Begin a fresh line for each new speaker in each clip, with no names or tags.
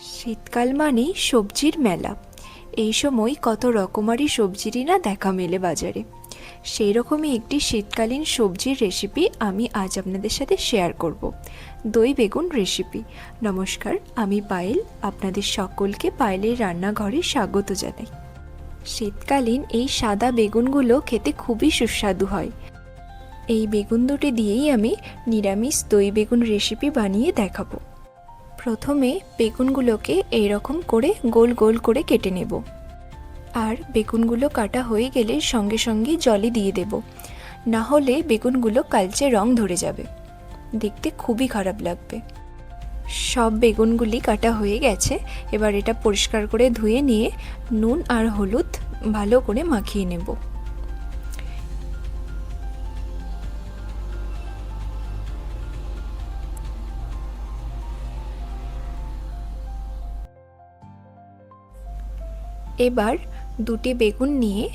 শীতকাল মানেই সবজির মেলা। এই সময় কত রকমারি সবজিরই না দেখা মেলে বাজারে। সেই রকমই একটি শীতকালীন সবজির রেসিপি আমি আজ আপনাদের সাথে শেয়ার করব। দই বেগুন রেসিপি নমস্কার, আমি পায়েল, আপনাদের সকলকে পায়েলের রান্নাঘরে স্বাগত জানাই। শীতকালীন এই সাদা বেগুনগুলো খেতে খুবই সুস্বাদু হয়। এই বেগুন দুটি দিয়েই আমি নিরামিষ দই বেগুন রেসিপি বানিয়ে দেখাবো। প্রথমে বেগুনগুলোকে এইরকম করে গোল গোল করে কেটে নেব। আর বেগুনগুলো কাটা হয়ে গেলে সঙ্গে সঙ্গে জলে দিয়ে দেব। না হলে বেগুনগুলো কালচে রং ধরে যাবে। দেখতে খুবই খারাপ লাগবে। সব বেগুনগুলি কাটা হয়ে গেছে। এবার এটা পরিষ্কার করে ধুয়ে নিয়ে নুন আর হলুদ ভালো করে মাখিয়ে নেব। এবার দুটি বেগুন নিয়ে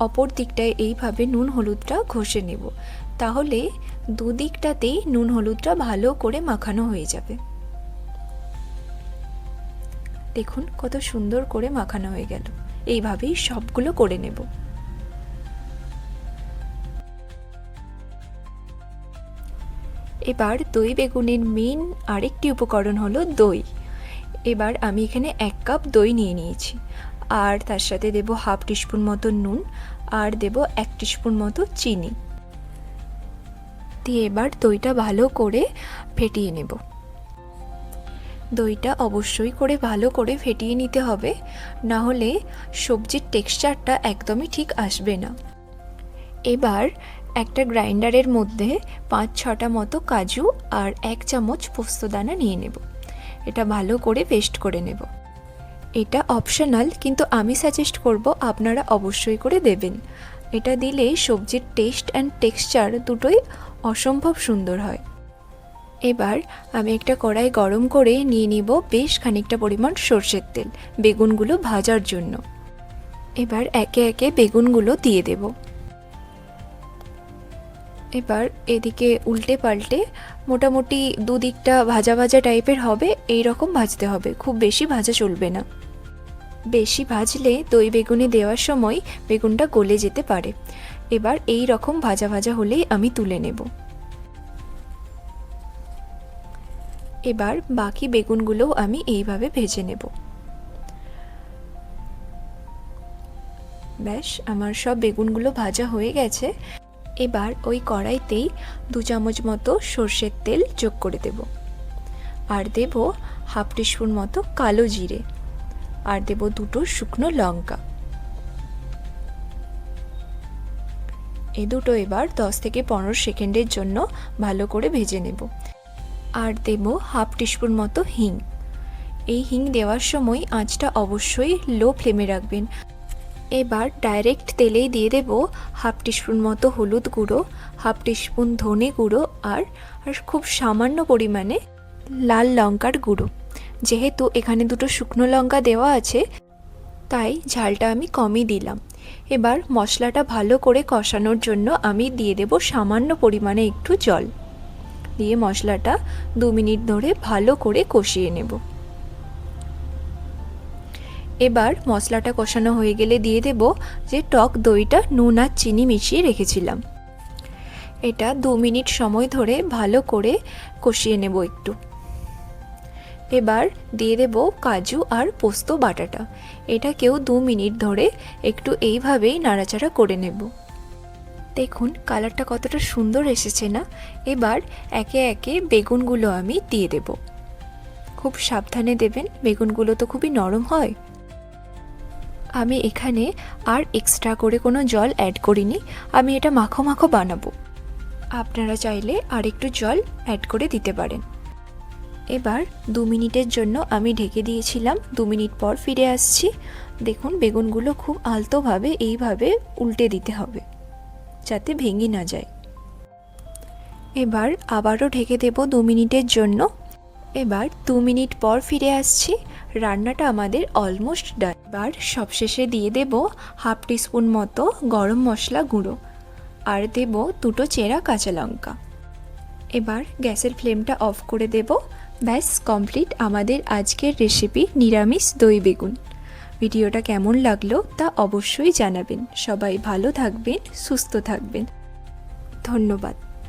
অপর দিকটায় এইভাবে নুন হলুদটা ঘষে নেব। তাহলে দুদিকটাতেই নুন হলুদটা ভালো করে মাখানো হয়ে যাবে। দেখুন কত সুন্দর করে মাখানো হয়ে গেল। এইভাবেই সবগুলো করে নেব। এবার দই বেগুনের মেন আরেকটি উপকরণ হলো দই। এবার আমি এখানে এক কাপ দই নিয়ে নিয়েছি। আর তার সাথে দেব হাফ টিস্পুন মতো নুন আর দেব এক টিস্পুন মতো চিনি। দিয়ে এবার দইটা ভালো করে ফেটিয়ে নেব। দইটা অবশ্যই করে ভালো করে ফেটিয়ে নিতে হবে, না হলে সবজির টেক্সচারটা একদমই ঠিক আসবে না। এবার একটা গ্রাইন্ডারের মধ্যে পাঁচ ছটা মতো কাজু আর এক চামচ পোস্তদানা নিয়ে নেব। এটা ভালো করে পেস্ট করে নেব। এটা অপশনাল কিন্তু আমি সাজেস্ট করব আপনারা অবশ্যই করে দেবেন। এটা দিলে সবজির টেস্ট অ্যান্ড টেক্সচার দুটোই অসম্ভব সুন্দর হয়। এবার আমি একটা কড়াই গরম করে নিয়ে নিব বেশ খানিকটা পরিমাণ সর্ষের তেল, বেগুনগুলো ভাজার জন্য। এবার একে একে বেগুনগুলো দিয়ে দেব। এবার এদিকে উল্টে পাল্টে মোটামুটি দুদিকটা ভাজা ভাজা টাইপের হবে এই রকম ভাজতে হবে, খুব বেশি ভাজা চলবে না। বেশি ভাজলে দই বেগুনে দেওয়ার সময় বেগুনটা গলে যেতে পারে। এবার এই রকম ভাজা ভাজা হলেই আমি তুলে নেব। এবার বাকি বেগুনগুলোও আমি এইভাবে ভেজে নেব। ব্যাস, আমার সব বেগুনগুলো ভাজা হয়ে গেছে। এবার ওই কড়াইতেই দু চামচ মতো সর্ষের তেল যোগ করে দেব। আর দেব হাফ টিস্পুন মতো কালো জিরে। আর দেব দুটো শুকনো লঙ্কা। এই দুটো এবার দশ থেকে পনেরো সেকেন্ডের জন্য ভালো করে ভেজে নেব। আর দেব হাফ টিস্পুন মতো হিং। এই হিং দেওয়ার সময় আঁচটা অবশ্যই লো ফ্লেমে রাখবেন। এবার ডাইরেক্ট তেলেই দিয়ে দেব হাফ টিস্পুন মতো হলুদ গুঁড়ো, হাফ টিস্পুন ধনে গুঁড়ো আর আর খুব সামান্য পরিমাণে লাল লঙ্কার গুঁড়ো। যেহেতু এখানে দুটো শুকনো লঙ্কা দেওয়া আছে, তাই ঝালটা আমি কমই দিলাম। এবার মশলাটা ভালো করে কষানোর জন্য আমি দিয়ে দেব সামান্য পরিমাণে একটু জল। দিয়ে মশলাটা দু মিনিট ধরে ভালো করে কষিয়ে নেব। এবার মশলাটা কষানো হয়ে গেলে দিয়ে দেব যে টক দইটা নুন আর চিনি মিশিয়ে রেখেছিলাম। এটা দু মিনিট সময় ধরে ভালো করে কষিয়ে নেব একটু। এবার দিয়ে দেব কাজু আর পোস্ত বাটাটা। এটাকেও দু মিনিট ধরে একটু এইভাবেই নাড়াচাড়া করে নেব। দেখুন, কালারটা কতটা সুন্দর এসেছে না? এবার একে একে বেগুনগুলো আমি দিয়ে দেব। খুব সাবধানে দেবেন, বেগুনগুলো তো খুবই নরম হয়। আমি এখানে আর এক্সট্রা করে কোনো জল অ্যাড করিনি, আমি এটা মাখো মাখো বানাবো। আপনারা চাইলে আর একটু জল অ্যাড করে দিতে পারেন। এবার দু মিনিটের জন্য আমি ঢেকে দিয়েছিলাম, দু মিনিট পর ফিরে আসছি। দেখুন, বেগুনগুলো খুব আলতোভাবে এইভাবে উল্টে দিতে হবে, যাতে ভেঙে না যায়। এবার আবারও ঢেকে দেব দু মিনিটের জন্য। এবার দু মিনিট পর ফিরে আসছি, রান্নাটা আমাদের অলমোস্ট ডান এবার সবশেষে দিয়ে দেব হাফ টিস্পুন মতো গরম মশলা গুঁড়ো, আর দেব দুটো চেরা কাঁচা লঙ্কা। এবার গ্যাসের ফ্লেমটা অফ করে দেব। ব্যাস কমপ্লিট আমাদের আজকের রেসিপি নিরামিষ দই বেগুন। ভিডিওটা কেমন লাগল তা অবশ্যই জানাবেন। সবাই ভালো থাকবেন, সুস্থ থাকবেন। ধন্যবাদ।